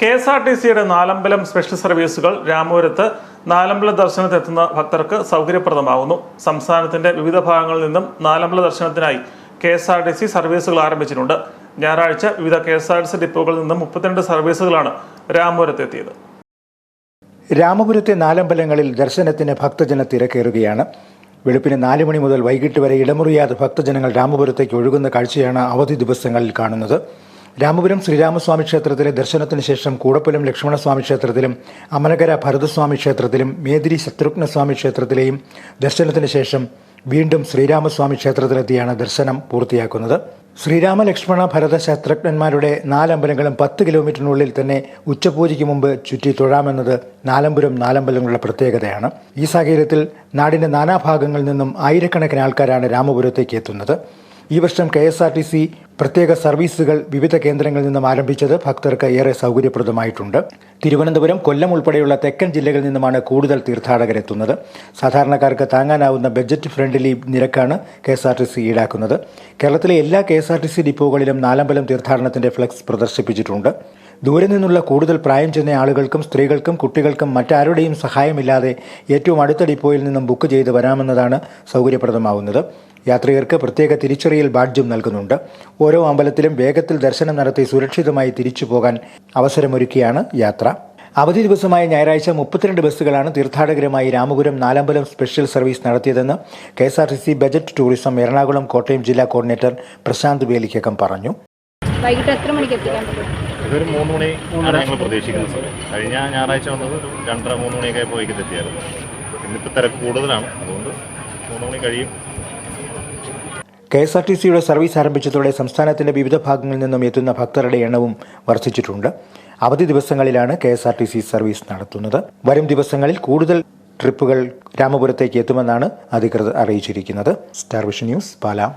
K S R T സിയുടെ നാലമ്പലം special സർവീസുകൾ രാമപുരത്ത് നാലമ്പല ദർശനത്തിനെത്തുന്ന ഭക്തർക്ക് സൗകര്യപ്രദമാകുന്നു സംസ്ഥാനത്തിന്റെ വിവിധ ഭാഗങ്ങളിൽ നിന്നും നാലമ്പല ദർശനത്തിനായി K S R T C സർവീസുകൾ ആരംഭിച്ചിട്ടുണ്ട്. ഞായറാഴ്ച വിവിധ K S R T C ഡിപ്പോകളിൽ നിന്നും മുപ്പത്തിരണ്ട് സർവീസുകളാണ് രാമപുരത്ത് എത്തിയത്. രാമപുരത്തെ നാലമ്പലങ്ങളിൽ ദർശനത്തിന് ഭക്തജന തിരക്കേറുകയാണ്. വെളുപ്പിന് നാല് മണി മുതൽ വൈകിട്ട് വരെ ഇടമുറിയാതെ ഭക്തജനങ്ങൾ രാമപുരത്തേക്ക് ഒഴുകുന്ന കാഴ്ചയാണ് അവധി ദിവസങ്ങളിൽ കാണുന്നത്. രാമപുരം ശ്രീരാമസ്വാമി ക്ഷേത്രത്തിലെ ദർശനത്തിന് ശേഷം കൂടപ്പുലം ലക്ഷ്മണസ്വാമി ക്ഷേത്രത്തിലും അമലകര ഭരതസ്വാമി ക്ഷേത്രത്തിലും മേദിരി ശത്രുഘ്നസ്വാമി ക്ഷേത്രത്തിലെയും ദർശനത്തിന് ശേഷം വീണ്ടും ശ്രീരാമസ്വാമി ക്ഷേത്രത്തിലെത്തിയാണ് ദർശനം പൂർത്തിയാക്കുന്നത്. ശ്രീരാമ ലക്ഷ്മണ ഭരത ശാസ്ത്രജ്ഞന്മാരുടെ നാലമ്പലങ്ങളും പത്ത് കിലോമീറ്ററിനുള്ളിൽ തന്നെ ഉച്ചപൂജയ്ക്ക് മുമ്പ് ചുറ്റി തൊഴാമെന്നത് നാലമ്പുരം നാലമ്പലങ്ങളുടെ പ്രത്യേകതയാണ്. ഈ സാഹചര്യത്തിൽ നാടിന്റെ നാനാഭാഗങ്ങളിൽ നിന്നും ആയിരക്കണക്കിന് ആൾക്കാരാണ് രാമപുരത്തേക്ക് എത്തുന്നത്. ഈ വർഷം K S R T C പ്രത്യേക സർവീസുകൾ വിവിധ കേന്ദ്രങ്ങളിൽ നിന്നും ആരംഭിച്ചത് ഭക്തർക്ക് ഏറെ സൗകര്യപ്രദമായിട്ടുണ്ട്. തിരുവനന്തപുരം കൊല്ലം ഉൾപ്പെടെയുള്ള തെക്കൻ ജില്ലകളിൽ നിന്നുമാണ് കൂടുതൽ തീർത്ഥാടകരെത്തുന്നത്. സാധാരണക്കാർക്ക് താങ്ങാനാവുന്ന ബജറ്റ് ഫ്രണ്ട്ലി നിരക്കാണ് K S R T C ഈടാക്കുന്നത്. കേരളത്തിലെ എല്ലാ K S R T C ഡിപ്പോകളിലും Nalambalam തീർത്ഥാടനത്തിന്റെ ഫ്ലക്സ് പ്രദർശിപ്പിച്ചിട്ടുണ്ട്. ദൂരെ നിന്നുള്ള കൂടുതൽ പ്രായം ചെന്ന ആളുകൾക്കും സ്ത്രീകൾക്കും കുട്ടികൾക്കും മറ്റാരുടെയും സഹായമില്ലാതെ ഏറ്റവും അടുത്ത ഡിപ്പോയിൽ നിന്നും ബുക്ക് ചെയ്ത് വരാമെന്നതാണ് സൗകര്യപ്രദമാവുന്നത്. യാത്രികർക്ക് പ്രത്യേക തിരിച്ചറിയൽ ബാഡ്ജും നൽകുന്നുണ്ട്. ഓരോ അമ്പലത്തിലും വേഗത്തിൽ ദർശനം നടത്തി സുരക്ഷിതമായി തിരിച്ചു പോകാൻ അവസരമൊരുക്കിയാണ് യാത്ര. അവധി ദിവസമായ ഞായറാഴ്ച മുപ്പത്തിരണ്ട് ബസ്സുകളാണ് തീർത്ഥാടകരുമായി രാമപുരം നാലമ്പലം സ്പെഷ്യൽ സർവീസ് നടത്തിയതെന്ന് K S R T C budget tourism Ernakulam Kottayam ജില്ലാ കോർഡിനേറ്റർ പ്രശാന്ത് വേലിക്കകം പറഞ്ഞു. വൈകിട്ട് എത്ര മണിക്ക് എത്തിക്കാൻ പറ്റും? ഇതൊരു മൂന്ന് മണി ആണ് ഞങ്ങൾ പ്രതീക്ഷിക്കുന്ന സമയം കഴിഞ്ഞ ഞായറാഴ്ച വന്നത് ഒരു രണ്ടര മൂന്ന് മണിയൊക്കെ ആയപ്പോൾ വൈകിട്ട് എത്തിയായിരുന്നു. ഇന്നിപ്പോൾ തിരക്ക് കൂടുതലാണ്. അതുകൊണ്ട് മൂന്ന് മണി കഴിയും. കെ എസ് ആർ ടി സിയുടെ സർവീസ് ആരംഭിച്ചതോടെ സംസ്ഥാനത്തിന്റെ വിവിധ ഭാഗങ്ങളിൽ നിന്നും എത്തുന്ന ഭക്തരുടെ എണ്ണവും വർദ്ധിച്ചിട്ടുണ്ട്. അവധി ദിവസങ്ങളിലാണ് K S R T C service നടത്തുന്നത്. വരും ദിവസങ്ങളിൽ കൂടുതൽ ട്രിപ്പുകൾ രാമപുരത്തേക്ക് എത്തുമെന്നാണ് അധികൃതർ അറിയിച്ചിരിക്കുന്നത്. Star vision news Pala.